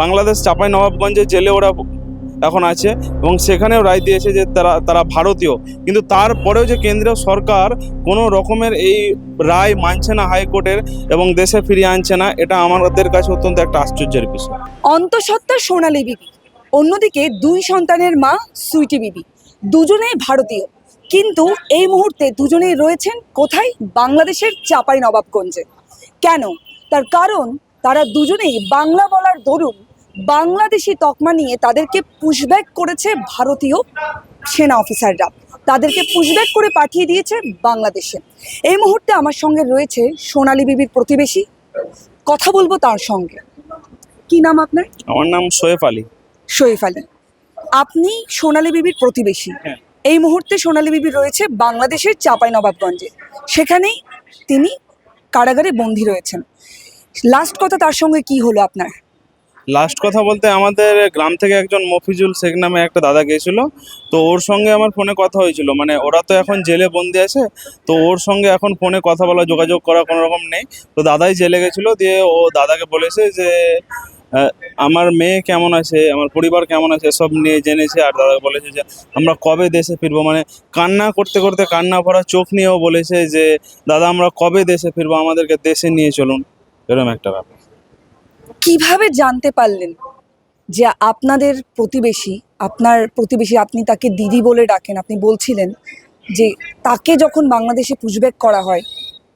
বাংলাদেশ চাপাই নবাবগঞ্জের জেলে ওরা এখন আছে এবং সেখানেও রায় দিয়েছে যে তারা তারা ভারতীয়। কিন্তু তারপরেও যে কেন্দ্রীয় সরকার কোনো রকমের এই রায় মানছে না হাইকোর্টের এবং দেশে ফিরিয়ে আনছে না, এটা আমাদের কাছে অত্যন্ত একটা আশ্চর্যের বিষয়। অন্তঃসত্ত্বা সোনালী বিবি, অন্যদিকে দুই সন্তানের মা সুইটি বিবি দুজনেই ভারতীয়। কিন্তু এই মুহূর্তে দুজনেই রয়েছেন কোথায়? বাংলাদেশের চাপাই নবাবগঞ্জে কেন? তার কারণ তারা দুজনেই বাংলা বলার দরুন বাংলাদেশি তকমা নিয়ে তাদেরকে পুশব্যাক করেছে ভারতীয় সেনা অফিসাররা তাদেরকে পুশব্যাক করে পাঠিয়ে দিয়েছে বাংলাদেশে। এই মুহূর্তে আমার সঙ্গে রয়েছে সোনালী বিবির প্রতিবেশী। কথা বলব তার সঙ্গে। কি নাম আপনার? আমার নাম সোয়েফ আলী। শরীফ আলী। আপনি সোনালী বিবির প্রতিবেশী। হ্যাঁ। এই মুহূর্তে সোনালী বিবি রয়েছে বাংলাদেশের চাপাই নবাবগঞ্জে সেখানেই তিনি কারাগারে বন্দী রয়েছেন। লাস্ট কথা তার সঙ্গে কি হলো আপনার? লাস্ট কথা বলতে আমাদের গ্রাম থেকে একজন মফিজুল শেখ নামে একটা দাদা গিয়েছিল, তো ওর সঙ্গে আমার ফোনে কথা হয়েছিল। মানে ওরা তো এখন জেলে বন্দি আছে, তো ওর সঙ্গে এখন ফোনে কথা বলা, যোগাযোগ করা কোনো রকম নেই। তো দাদাই জেলে গেছিল, দিয়ে ও দাদাকে বলেছে যে আমার মেয়ে কেমন আছে, আমার পরিবার কেমন আছে, সব নিয়ে জেনেছে। আর দাদা বলেছে যে, আমরা কবে দেশে ফিরবো? মানে কান্না করতে করতে কান্না ভরা চোখ নিয়েও বলেছে যে, দাদা, আমরা কবে দেশে ফিরবো? আমাদেরকে দেশে নিয়ে চলুন। এরকম একটা ব্যাপার। কীভাবে জানতে পারলেন যে আপনাদের প্রতিবেশী আপনার প্রতিবেশী আপনি তাকে দিদি বলে ডাকেন আপনি বলছিলেন যে তাকে যখন বাংলাদেশে পুশব্যাক করা হয়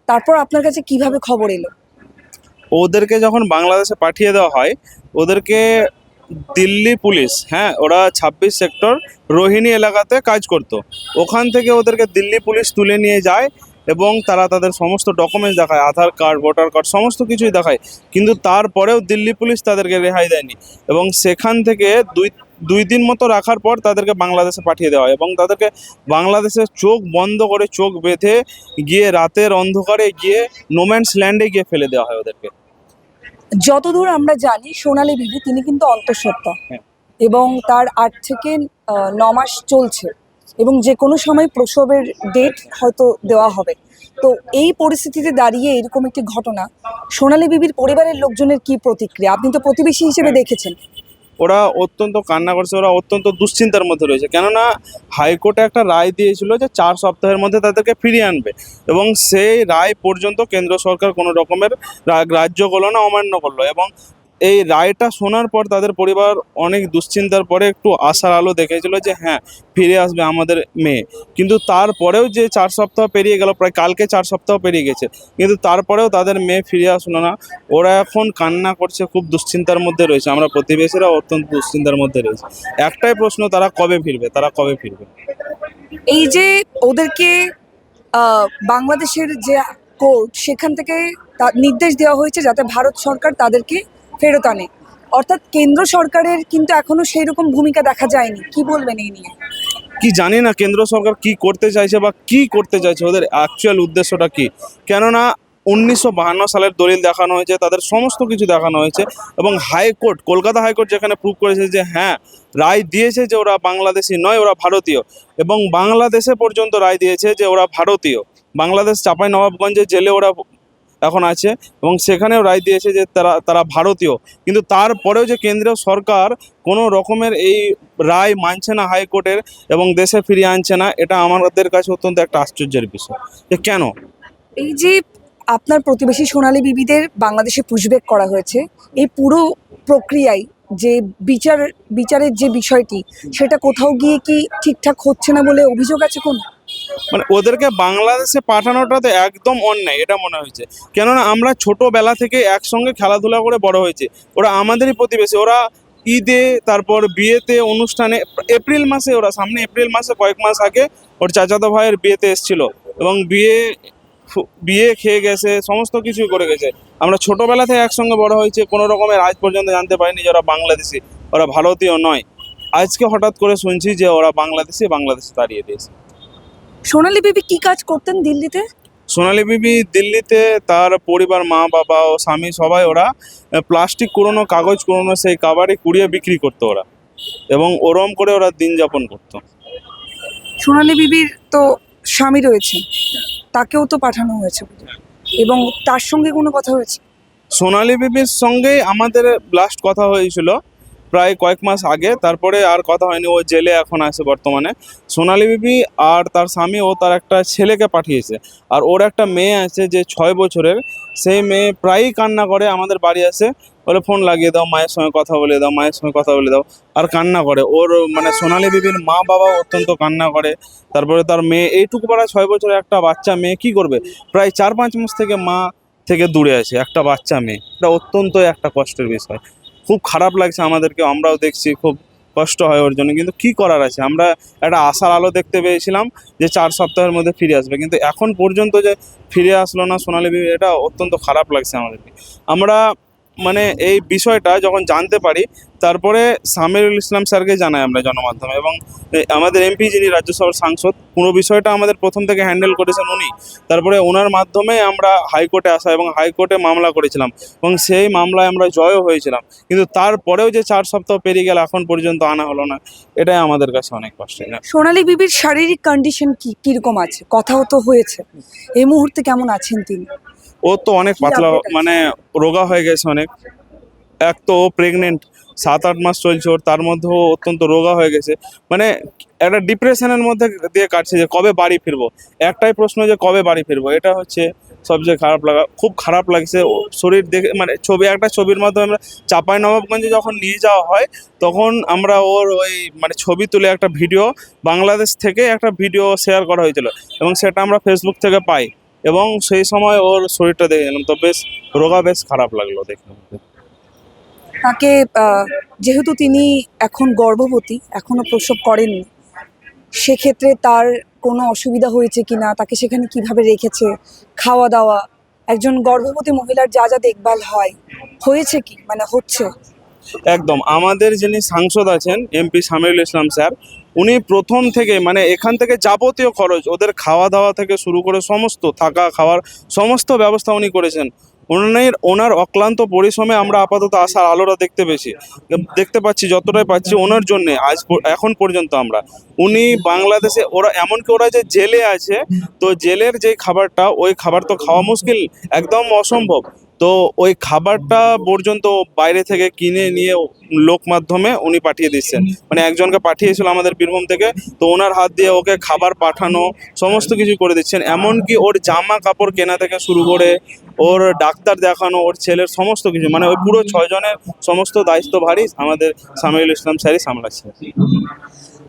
তারপর আপনার কাছে কীভাবে খবর এলো? ওদেরকে যখন বাংলাদেশে পাঠিয়ে দেওয়া হয় ওদেরকে দিল্লি পুলিশ হ্যাঁ ওরা ছাব্বিশ সেক্টর রোহিণী এলাকাতে কাজ করতো। ওখান থেকে ওদেরকে দিল্লি পুলিশ তুলে নিয়ে যায় এবং তারা তাদের সমস্ত ডকুমেন্টস দেখায় আধার কার্ড ভোটার কার্ড সমস্ত কিছুই দেখায়। কিন্তু তারপরেও দিল্লি পুলিশ তাদেরকে রেহাই দেয়নি। এবং সেখান থেকে দুই দুই দিন মতো রাখার পর তাদেরকে বাংলাদেশে পাঠিয়ে দেওয়া হয় এবং তাদেরকে বাংলাদেশের চোখ বন্ধ করে চোখ বেঁধে গিয়ে রাতের অন্ধকারে গিয়ে নোম্যান্স ল্যান্ডে গিয়ে ফেলে দেওয়া হয় ওদেরকে। যতদূর আমরা জানি সোনালী বিবি তিনি কিন্তু অন্তঃসত্ত্বা। হ্যাঁ। এবং তার আট থেকে ন মাস চলছে। এবং যে কোনো সময় প্রসবের ডেট হয়তো দেওয়া হবে। তো এই পরিস্থিতিতে দাঁড়িয়ে এরকম একটি ঘটনা, সোনালী বিবির পরিবারের লোকজনের কি প্রতিক্রিয়া? আপনি তো প্রতিবেশী হিসেবে দেখেছেন। ওরা অত্যন্ত কান্না করছে, ওরা অত্যন্ত দুশ্চিন্তার মধ্যে রয়েছে। কেননা হাইকোর্টে একটা রায় দিয়েছিল যে চার সপ্তাহের মধ্যে তাদেরকে ফিরিয়ে আনবে এবং সেই রায় পর্যন্ত কেন্দ্র সরকার কোনো রকমের গ্রাহ্য করল না অমান্য করল এবং এই রায়টা শোনার পর তাদের পরিবার অনেক দুশ্চিন্তার পরে একটু আশার আলো দেখেছিল যে হ্যাঁ ফিরে আসবে আমাদের মেয়ে। কিন্তু তারপরেও যে চার সপ্তাহ পেরিয়ে গেল, প্রায় কালকে চার সপ্তাহ পেরিয়ে গেছে, কিন্তু তারপরেও তাদের মেয়ে ফিরে আসলো না। ওরা এখন কান্না করছে, খুব দুশ্চিন্তার মধ্যে রয়েছে। আমরা প্রতিবেশীরা অত্যন্ত দুশ্চিন্তার মধ্যে রয়েছে। একটাই প্রশ্ন, তারা কবে ফিরবে? তারা কবে ফিরবে? এই যে ওদেরকে বাংলাদেশের যে কোর্ট, সেখান থেকে নির্দেশ দেওয়া হয়েছে যাতে ভারত সরকার তাদেরকে ফেরত আনে। অর্থাৎ কেন্দ্র সরকারের কিন্তু এখনও সেই রকম ভূমিকা দেখা যায়নি। কি বলবেন এই নিয়ে? কি জানি না, কেন্দ্র সরকার কি করতে চাইছে বা কি করতে চাইছে, ওদের অ্যাকচুয়াল উদ্দেশ্যটা কি? কেননা উনিশশো বাহান্ন সালের দলিল দেখানো হয়েছে, তাদের সমস্ত কিছু দেখানো হয়েছে এবং high court, Kolkata high court যেখানে প্রুভ করেছে যে হ্যাঁ রায় দিয়েছে যে ওরা বাংলাদেশি নয়, ওরা ভারতীয় এবং বাংলাদেশে পর্যন্ত রায় দিয়েছে যে ওরা ভারতীয়। বাংলাদেশ চাপাই নবাবগঞ্জে জেলে ওরা এখন আছে এবং সেখানেও রায় দিয়েছে যে তারা তারা ভারতীয়। কিন্তু তারপরেও যে কেন্দ্রীয় সরকার কোনো রকমের এই রায় মানছে না হাইকোর্টের এবং দেশে ফিরিয়ে আনছে না, এটা আমাদের কাছে অত্যন্ত একটা আশ্চর্যের বিষয়। যে কেন? এই যে আপনার প্রতিবেশী সোনালী বিবিদের বাংলাদেশে পুষবেক করা হয়েছে, এই পুরো প্রক্রিয়ায় যে বিচার, বিচারের যে বিষয়টি, সেটা কোথাও গিয়ে কি ঠিকঠাক হচ্ছে না বলে অভিযোগ আছে কোন? মানে ওদেরকে বাংলাদেশে পাঠানোটা তো একদম অন্যায়, এটা মনে হয়েছে। কেননা আমরা ছোটোবেলা থেকে একসঙ্গে খেলাধুলা করে বড় হয়েছে। ওরা আমাদেরই প্রতিবেশী, ওরা ঈদে, তারপর বিয়েতে, অনুষ্ঠানে, এপ্রিল মাসে ওরা, সামনে এপ্রিল মাসে কয়েক মাস আগে ওর চাচাতো ভাইয়ের বিয়েতে এসেছিল। এবং বিয়ে বিয়ে খেয়ে গেছে, সমস্ত কিছুই করে গেছে। আমরা ছোটোবেলা থেকে একসঙ্গে বড় হয়েছে, কোনো রকমের আজ পর্যন্ত জানতে পারিনি যে ওরা বাংলাদেশি, ওরা ভারতীয় নয়। আজকে হঠাৎ করে শুনছি যে ওরা বাংলাদেশি, বাংলাদেশে দাঁড়িয়ে দিয়েছে। সোনালী বিবি কি কাজ করতেন দিল্লিতে? সোনালী বিবি দিল্লিতে তার পরিবার মা বাবা ও স্বামী সবাই ওরা প্লাস্টিক কুড়োনো কাগজ কুড়োনো সেই কাবাডি কুড়িয়ে বিক্রি করতো ওরা এবং ওরম করে ওরা দিন যাপন করতো। সোনালী বিবির তো স্বামী রয়েছে তাকেও তো পাঠানো হয়েছে এবং তার সঙ্গে কোনো কথা হয়েছে? সোনালী বিবির সঙ্গেই আমাদের লাস্ট কথা হয়েছিল। প্রায় কয়েক মাস আগে, তারপরে আর কথা হয়নি, ও জেলে এখন আছে বর্তমানে। সোনালী বিবি আর তার স্বামী, ও তার একটা ছেলেকে পাঠিয়েছে। আর ওর একটা মেয়ে আছে যে ছয় বছরের, সেই মেয়ে প্রায়ই কান্না করে, আমাদের বাড়ি আসে। বলে, ফোন লাগিয়ে দাও, মায়ের সঙ্গে কথা বলে দাও, মায়ের সঙ্গে কথা বলে দাও। আর কান্না করে। ওর মানে সোনালী বিবির মা বাবাও অত্যন্ত কান্না করে। তারপরে তার মেয়ে, এইটুকু পাড়া ছয় বছরের একটা বাচ্চা মেয়ে, কি করবে? প্রায় চার পাঁচ মাস থেকে মা থেকে দূরে আছে, একটা বাচ্চা মেয়ে। এটা অত্যন্ত একটা কষ্টের বিষয়। খুব খারাপ লাগছে আমাদেরকে, আমরাও দেখছি খুব কষ্ট হয় ওর জন্য। কিন্তু কি করার আছে? আমরা একটা আশার আলো দেখতে পেয়েছিলাম যে চার সপ্তাহের মধ্যে ফিরে আসবে। কিন্তু এখন পর্যন্ত যে ফিরে আসলো না সোনালী বিবি, এটা অত্যন্ত খারাপ লাগছে আমাদেরকে। আমরা মানে এই বিষয়টা যখন জানতে পারি, তারপরে সামিরুল ইসলাম স্যারকে জানাই আমরা জনমাধ্যমে এবং আমাদের এমপি যিনি রাজ্যসভার সাংসদ পুরো বিষয়টা আমাদের প্রথম থেকে হ্যান্ডেল করেছেন উনি। তারপরে ওনার মাধ্যমে আমরা হাইকোর্টে আসা এবং হাইকোর্টে মামলা করেছিলাম এবং সেই মামলায় আমরা জয়ও হয়েছিলাম। কিন্তু তারপরেও যে চার সপ্তাহ পেরিয়ে গেল, এখন পর্যন্ত আনা হলো না। এটাই আমাদের কাছে অনেক কষ্ট সোনালী বিবির শারীরিক কন্ডিশন কি, কীরকম আছে? কথাও তো হয়েছে। এই মুহূর্তে কেমন আছেন তিনি? ও তো অনেক পাতলা মানে রোগা হয়ে গেছে অনেক। এক তো ও প্রেগনেন্ট সাত আট মাস চলছে ওর তার মধ্যে ও অত্যন্ত রোগা হয়ে গেছে। মানে একটা ডিপ্রেশনের মধ্যে দিয়ে কাটছে যে কবে বাড়ি ফিরবো? একটাই প্রশ্ন যে কবে বাড়ি ফিরবো? এটা হচ্ছে সবচেয়ে খারাপ লাগা খুব খারাপ লাগছে। ও শরীর দেখে মানে ছবি একটা ছবির মাধ্যমে আমরা চাপাই নবাবগঞ্জে যখন নিয়ে যাওয়া হয় তখন আমরা ওর ওই মানে ছবি তুলে একটা ভিডিও বাংলাদেশ থেকে একটা ভিডিও শেয়ার করা হয়েছিল। এবং সেটা আমরা ফেসবুক থেকে পাই। এবং সেই সময় ওর শরীরটা দেখে এলাম তো বেশ রোগা বেশ খারাপ লাগল দেখে। তাকে যেহেতু তিনি এখন গর্ভবতী এখনও প্রসব করেননি সেক্ষেত্রে তার কোনো অসুবিধা হয়েছে কিনা তাকে সেখানে কীভাবে রেখেছে খাওয়া দাওয়া একজন গর্ভবতী মহিলার যা যা দেখভাল হয় হয়েছে কি? মানে হচ্ছে? একদম আমাদের যিনি সাংসদ আছেন এমপি সামিরুল ইসলাম স্যার উনি প্রথম থেকে মানে এখান থেকে যাবতীয় খরচ, ওদের খাওয়া দাওয়া থেকে শুরু করে সমস্ত, থাকা, খাওয়ার সমস্ত ব্যবস্থা উনি করেছেন। ওনার ওনার অক্লান্ত পরিশ্রমে আমরা আপাতত আসার আলোটা দেখতে পেয়েছি। দেখতে পাচ্ছি, যতটাই পাচ্ছি ওনার জন্য, আজ এখন পর্যন্ত আমরা। উনি বাংলাদেশে, ওরা, এমনকি ওরা যে জেলে আছে, তো জেলের যে খাবারটা, ওই খাবার তো খাওয়া মুশকিল, একদম অসম্ভব। তো ওই খাবারটা পর্যন্ত বাইরে থেকে কিনে নিয়ে লোক মাধ্যমে উনি পাঠিয়ে দিচ্ছেন। মানে একজনকে পাঠিয়েছিল আমাদের বীরভূম থেকে তো ওনার হাত দিয়ে ওকে খাবার পাঠানো সমস্ত কিছু করে দিচ্ছেন। এমনকি ওর জামা কাপড় কেনা থেকে শুরু করে ওর ডাক্তার দেখানো ওর ছেলের সমস্ত কিছু মানে ওই পুরো ছয়জনের সমস্ত দায়িত্ব ভারী আমাদের সামিউল ইসলাম স্যারই সামলাচ্ছে।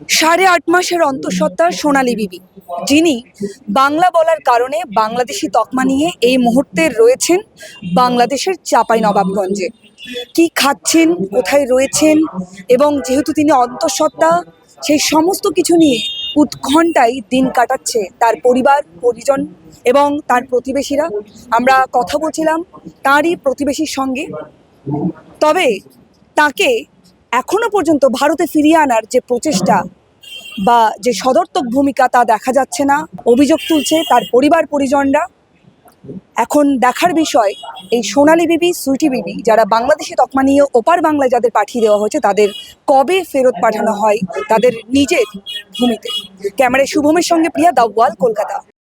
সাড়ে আট মাসের অন্তঃসত্ত্বা সোনালী বিবি, যিনি বাংলা বলার কারণে বাংলাদেশি তকমা নিয়ে এই মুহূর্তে রয়েছেন বাংলাদেশের চাপাই নবাবগঞ্জে কি খাচ্ছেন, কোথায় রয়েছেন এবং যেহেতু তিনি অন্তঃসত্ত্বা, সেই সমস্ত কিছু নিয়ে উৎকণ্ঠায় দিন কাটাচ্ছে তার পরিবার, পরিজন এবং তার প্রতিবেশীরা। আমরা কথা বলছিলাম তারই প্রতিবেশীর সঙ্গে। তবে তাকে এখনও পর্যন্ত ভারতে ফিরিয়ে আনার যে প্রচেষ্টা বা যে সদর্থক ভূমিকা তা দেখা যাচ্ছে না, অভিযোগ তুলছে তার পরিবার পরিজনরা। এখন দেখার বিষয়, এই সোনালি বিবি, সুইটি বিবি, যারা বাংলাদেশে তকমা নিয়ে ওপার বাংলায় যাদের পাঠিয়ে দেওয়া হয়েছে, তাদের কবে ফেরত পাঠানো হয়, তাদের নিজের ভূমিতে? ক্যামেরায় শুভমের সঙ্গে প্রিয়া দাওয়াল, কলকাতা।